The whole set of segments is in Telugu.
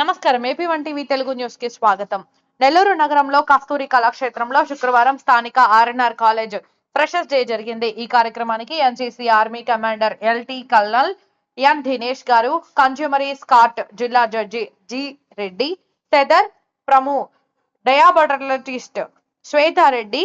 నమస్కారం. ఏపీ వన్ టీవీ తెలుగు న్యూస్కి స్వాగతం. నెల్లూరు నగరంలో కస్తూరి కళాక్షేత్రంలో శుక్రవారం స్థానిక ఆర్ఎన్ఆర్ కాలేజ్ ఫ్రెషర్స్ డే జరిగింది. ఈ కార్యక్రమానికి NCC army commander LT colonel N Dinesh గారు కన్జ్యూమరీ స్కాట్ జిల్లా జడ్జి జి రెడ్డి సెదర్ ప్రము డయాబటలటిస్ట్ శ్వేతారెడ్డి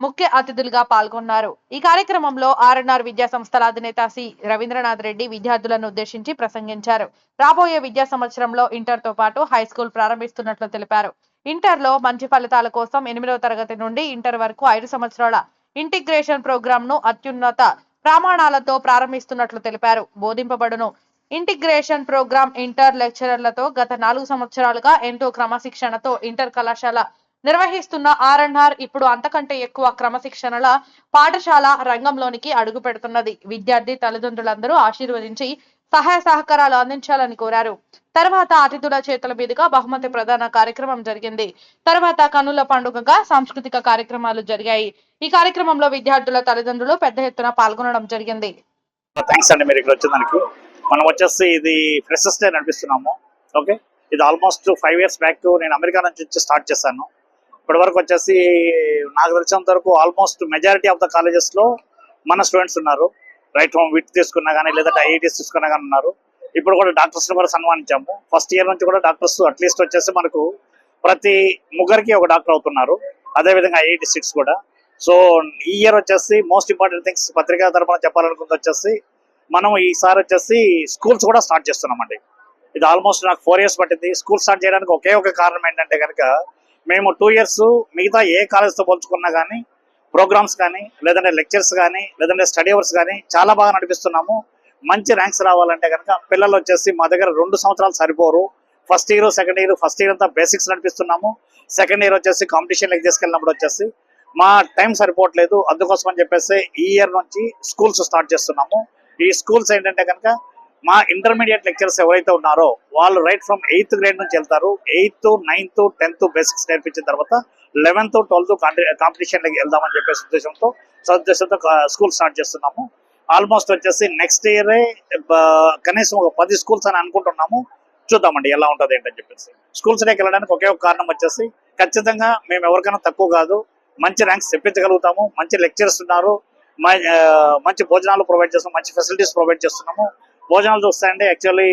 ముఖ్య అతిథులుగా పాల్గొన్నారు. ఈ కార్యక్రమంలో ఆర్ఎన్ఆర్ విద్యా సంస్థల అధినేత సి. రవీంద్రనాథ్ రెడ్డి విద్యార్థులను ఉద్దేశించి ప్రసంగించారు. రాబోయే విద్యా సంవత్సరంలో ఇంటర్తో పాటు హై స్కూల్ ప్రారంభిస్తున్నట్లు తెలిపారు. ఇంటర్లో మంచి ఫలితాల కోసం ఎనిమిదవ తరగతి నుండి ఇంటర్ వరకు ఐదు సంవత్సరాల ఇంటిగ్రేషన్ ప్రోగ్రామ్ను అత్యున్నత ప్రమాణాలతో ప్రారంభిస్తున్నట్లు తెలిపారు. బోధింపబడును. ఇంటిగ్రేషన్ ప్రోగ్రామ్ ఇంటర్ లెక్చరర్లతో గత నాలుగు సంవత్సరాలుగా ఎంతో క్రమశిక్షణతో ఇంటర్ కళాశాల నిర్వహిస్తున్న ఆర్ఎన్ఆర్ ఇప్పుడు అంతకంటే ఎక్కువ క్రమశిక్షణల పాఠశాల రంగంలోనికి అడుగు పెడుతున్నది. విద్యార్థి తల్లిదండ్రులందరూ ఆశీర్వదించి సహాయ సహకారాలు అందించాలని కోరారు. తర్వాత అతిథుల చేతుల మీదుగా బహుమతి ప్రధాన కార్యక్రమం జరిగింది. తర్వాత కనుల పండుగగా సాంస్కృతిక కార్యక్రమాలు జరిగాయి. ఈ కార్యక్రమంలో విద్యార్థుల తల్లిదండ్రులు పెద్ద ఎత్తున పాల్గొనడం జరిగింది. థ్యాంక్స్ అండి మీరు ఇక్కడ మనం వచ్చేసి ఇది ఫ్రెషర్స్ డే నడిపిస్తున్నాము ఓకే? ఇది ఆల్మోస్ట్ ఫైవ్ ఇయర్స్ బ్యాక్ నేను అమెరికా నుంచి వచ్చి స్టార్ట్ చేశాను. ఇప్పటి వరకు వచ్చేసి నాకు తెలిసినంత వరకు ఆల్మోస్ట్ మెజారిటీ ఆఫ్ ద కాలేజెస్లో మన స్టూడెంట్స్ ఉన్నారు. రైట్ హోమ్ విట్ తీసుకున్నా కానీ లేదంటే ఐఐటీస్ తీసుకున్నా కానీ ఉన్నారు. ఇప్పుడు కూడా డాక్టర్స్ కూడా సన్మానించాము. ఫస్ట్ ఇయర్ నుంచి కూడా డాక్టర్స్ అట్లీస్ట్ వచ్చేసి మనకు ప్రతి ముగ్గురికి ఒక డాక్టర్ అవుతున్నారు. అదేవిధంగా ఐఐటి సీట్స్ కూడా. సో ఈ ఇయర్ వచ్చేసి మోస్ట్ ఇంపార్టెంట్ థింగ్స్ పత్రికా తరఫున చెప్పాలనుకుంది వచ్చేసి మనం ఈసారి వచ్చేసి స్కూల్స్ కూడా స్టార్ట్ చేస్తున్నామండి. ఇది ఆల్మోస్ట్ నాకు ఫోర్ ఇయర్స్ పట్టింది. స్కూల్ స్టార్ట్ చేయడానికి ఒకే ఒక కారణం ఏంటంటే కనుక మేము టూ ఇయర్స్ మిగతా ఏ కాలేజ్తో పోల్చుకున్నా కానీ ప్రోగ్రామ్స్ కానీ లేదంటే లెక్చర్స్ కానీ లేదంటే స్టడీ అవర్స్ కానీ చాలా బాగా నడిపిస్తున్నాము. మంచి ర్యాంక్స్ రావాలంటే కనుక పిల్లలు వచ్చేసి మా దగ్గర రెండు సంవత్సరాలు సరిపోరు. First year second year first year అంతా బేసిక్స్ నడిపిస్తున్నాము. సెకండ్ ఇయర్ వచ్చేసి కాంపిటీషన్ లెక్ తీసుకెళ్ళినప్పుడు వచ్చేసి మా టైం సరిపోవట్లేదు. అందుకోసం అని చెప్పేసి ఈ ఇయర్ నుంచి స్కూల్స్ స్టార్ట్ చేస్తున్నాము. ఈ స్కూల్స్ ఏంటంటే కనుక మా ఇంటర్మీడియట్ లెక్చర్స్ ఎవరైతే ఉన్నారో వాళ్ళు రైట్ ఫ్రమ్ ఎయిత్ గ్రేడ్ నుంచి వెళ్తారు. ఎయిత్ నైన్త్ టెన్త్ బేసిక్స్ నేర్పించిన తర్వాత లెవెన్త్ ట్వెల్త్ కాంపిటీషన్ వెళ్దామని చెప్పేసి ఉద్దేశంతో సదుద్దేశంతో స్కూల్ స్టార్ట్ చేస్తున్నాము. ఆల్మోస్ట్ వచ్చేసి నెక్స్ట్ ఇయరే కనీసం ఒక పది స్కూల్స్ అని అనుకుంటున్నాము. చూద్దామండి ఎలా ఉంటుంది ఏంటని చెప్పేసి. స్కూల్స్ డేకి వెళ్ళడానికి ఒకే ఒక కారణం వచ్చేసి ఖచ్చితంగా మేము ఎవరికైనా తక్కువ కాదు మంచి ర్యాంక్స్ తెప్పించగలుగుతాము మంచి లెక్చర్స్ ఉన్నారు మ- మంచి భోజనాలు ప్రొవైడ్ చేస్తాం మంచి ఫెసిలిటీస్ ప్రొవైడ్ చేస్తున్నాము. భోజనాలు చూస్తాయంటే యాక్చువల్లీ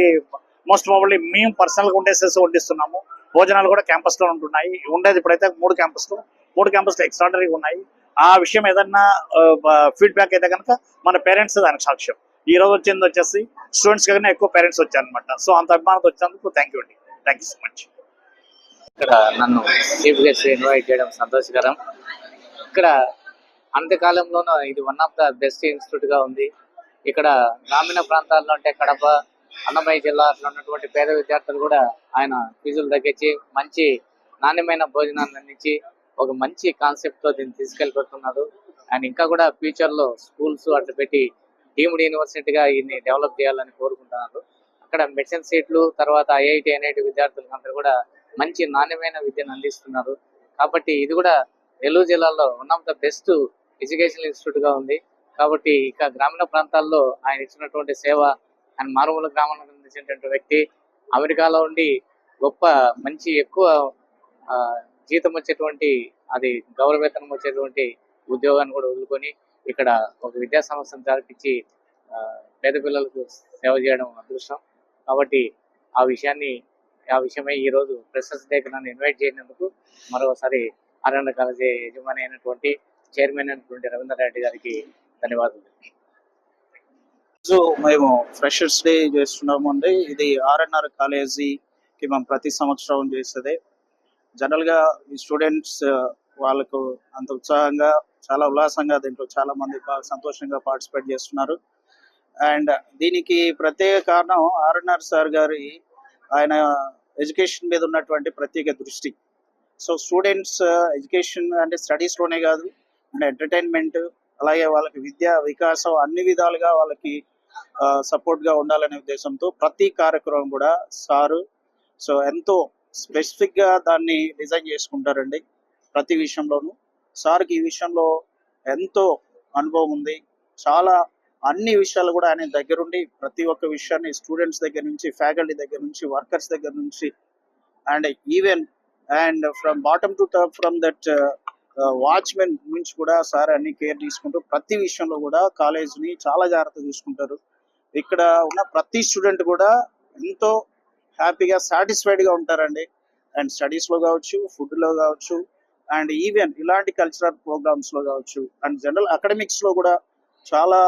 మోస్ట్ ప్రాబబ్లీ మేము పర్సనల్గా ఉండేసేసి వండిస్తున్నాము భోజనాలు కూడా క్యాంపస్లో ఉంటున్నాయి. ఉండేది ఇప్పుడైతే మూడు క్యాంపస్లు మూడు క్యాంపస్లు ఎక్స్ట్రాడనరీగా ఉన్నాయి. ఆ విషయం ఏదన్నా ఫీడ్బ్యాక్ అయితే కనుక మన పేరెంట్స్ దానికి సాక్ష్యం. ఈ రోజు వచ్చింది వచ్చేసి స్టూడెంట్స్ కన్నా ఎక్కువ పేరెంట్స్ వచ్చారనమాట సో అంత అభిమానంతో వచ్చినందుకు థ్యాంక్ యూ అండి. థ్యాంక్ యూ సో మచ్ ఇక్కడ నన్ను చీఫ్ గెస్ట్ ఇన్వైట్ చేయడం సంతోషకరం. ఇక్కడ అంతకాలంలోనూ ఇది వన్ ఆఫ్ ద బెస్ట్ ఇన్స్టిట్యూట్గా ఉంది. ఇక్కడ గ్రామీణ ప్రాంతాల్లో అంటే కడప అన్నమయ్య జిల్లా అట్లా ఉన్నటువంటి పేద విద్యార్థులు కూడా ఆయన ఫీజులు తగ్గించి మంచి నాణ్యమైన భోజనాన్ని అందించి ఒక మంచి కాన్సెప్ట్తో దీన్ని తీసుకెళ్ళిపోతున్నారు అండ్ ఇంకా కూడా ఫ్యూచర్లో స్కూల్స్ అట్లా పెట్టి డీమ్డ్ యూనివర్సిటీగా దీన్ని డెవలప్ చేయాలని కోరుకుంటున్నారు. అక్కడ మెడిసిన్ సీట్లు తర్వాత ఐఐటి ఎన్ఐటి విద్యార్థులకు అందరూ కూడా మంచి నాణ్యమైన విద్యను అందిస్తున్నారు. కాబట్టి ఇది కూడా నెల్లూరు జిల్లాలో one of the best educational ఇన్స్టిట్యూట్గా ఉంది. కాబట్టి ఇక గ్రామీణ ప్రాంతాల్లో ఆయన ఇచ్చినటువంటి సేవ ఆయన మారుమూల గ్రామంలో అందించినటువంటి వ్యక్తి అమెరికాలో ఉండి గొప్ప మంచి ఎక్కువ జీతం వచ్చేటువంటి అది గౌరవేతనం వచ్చేటువంటి ఉద్యోగాన్ని కూడా వదులుకొని ఇక్కడ ఒక విద్యా సంస్థను జరిపించి పేద పిల్లలకు సేవ చేయడం అదృష్టం. కాబట్టి ఆ విషయాన్ని ఆ విషయమై ఈ రోజు ఫ్రెషర్స్ డేకి నన్ను ఇన్వైట్ చేసినందుకు మరోసారి ఆర్ఎన్ కాలేజీ యజమాని అయినటువంటి చైర్మన్ అయినటువంటి రవీంద్ర రెడ్డి గారికి ధన్యవాదాలు. రోజు మేము ఫ్రెషర్స్ డే చేస్తున్నాము అండి. ఇది ఆర్ఎన్ఆర్ కాలేజీకి మేము ప్రతి సంవత్సరం చేసేది. జనరల్గా ఈ స్టూడెంట్స్ వాళ్ళకు అంత ఉత్సాహంగా చాలా ఉల్లాసంగా దీంట్లో చాలా మంది బాగా సంతోషంగా పార్టిసిపేట్ చేస్తున్నారు. అండ్ దీనికి ప్రత్యేక కారణం ఆర్ఎన్ఆర్ సార్ గారి ఆయన ఎడ్యుకేషన్ మీద ఉన్నటువంటి ప్రత్యేక దృష్టి. సో స్టూడెంట్స్ ఎడ్యుకేషన్ అంటే స్టడీస్లోనే కాదు అండ్ ఎంటర్టైన్మెంట్ అలాగే వాళ్ళకి విద్యా వికాసం అన్ని విధాలుగా వాళ్ళకి సపోర్ట్గా ఉండాలనే ఉద్దేశంతో ప్రతి కార్యక్రమం కూడా సారు. సో ఎంతో స్పెసిఫిక్గా దాన్ని డిజైన్ చేసుకుంటారండి ప్రతి విషయంలోనూ. సార్కి ఈ విషయంలో ఎంతో అనుభవం ఉంది. చాలా అన్ని విషయాలు కూడా ఆయన దగ్గరుండి ప్రతి ఒక్క విషయాన్ని స్టూడెంట్స్ దగ్గర నుంచి ఫ్యాకల్టీ దగ్గర నుంచి వర్కర్స్ దగ్గర నుంచి and even and from bottom to top from that watchmen నుంచి కూడా సార్ అన్ని కేర్ తీసుకుంటూ ప్రతి విషయంలో కూడా కాలేజీని చాలా జాగ్రత్త చూసుకుంటారు. ఇక్కడ ఉన్న ప్రతి స్టూడెంట్ కూడా ఎంతో హ్యాపీగా సాటిస్ఫైడ్గా ఉంటారండి. అండ్ స్టడీస్లో కావచ్చు ఫుడ్లో కావచ్చు అండ్ ఈవెన్ ఇలాంటి కల్చరల్ ప్రోగ్రామ్స్లో కావచ్చు అండ్ జనరల్ అకాడమిక్స్లో కూడా చాలా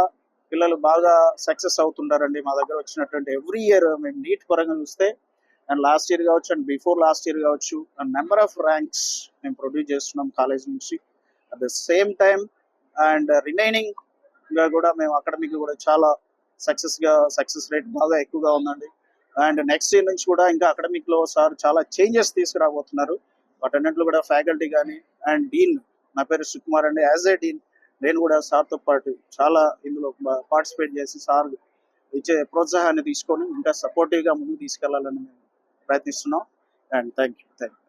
పిల్లలు బాగా సక్సెస్ అవుతుంటారండి. మా దగ్గర వచ్చినటువంటి ఎవ్రీ ఇయర్ మేము నీట్ పరంగా చూస్తే అండ్ లాస్ట్ ఇయర్ కావచ్చు అండ్ బిఫోర్ లాస్ట్ ఇయర్ కావచ్చు అండ్ నెంబర్ ఆఫ్ ర్యాంక్స్ మేము ప్రొడ్యూస్ చేస్తున్నాం కాలేజ్ నుంచి. At the same time and రిమైనింగ్గా కూడా మేము అకాడమిక్ కూడా చాలా సక్సెస్గా సక్సెస్ రేట్ బాగా ఎక్కువగా ఉందండి. అండ్ నెక్స్ట్ ఇయర్ నుంచి కూడా ఇంకా అకాడమిక్లో సార్ చాలా చేంజెస్ తీసుకురాబోతున్నారు. వాటన్నింటిలో కూడా ఫ్యాకల్టీ కానీ అండ్ డీన్ నా పేరు సుకుమార్ అండి. యాజ్ ఏ డీన్ నేను కూడా సార్తో పాటు చాలా ఇందులో పార్టిసిపేట్ చేసి సార్ ఇచ్చే ప్రోత్సాహాన్ని తీసుకొని ఇంకా సపోర్టివ్గా ముందుకు తీసుకెళ్ళాలని మేము ప్రయత్నిస్తున్నాం అండ్ థ్యాంక్ యూ థ్యాంక్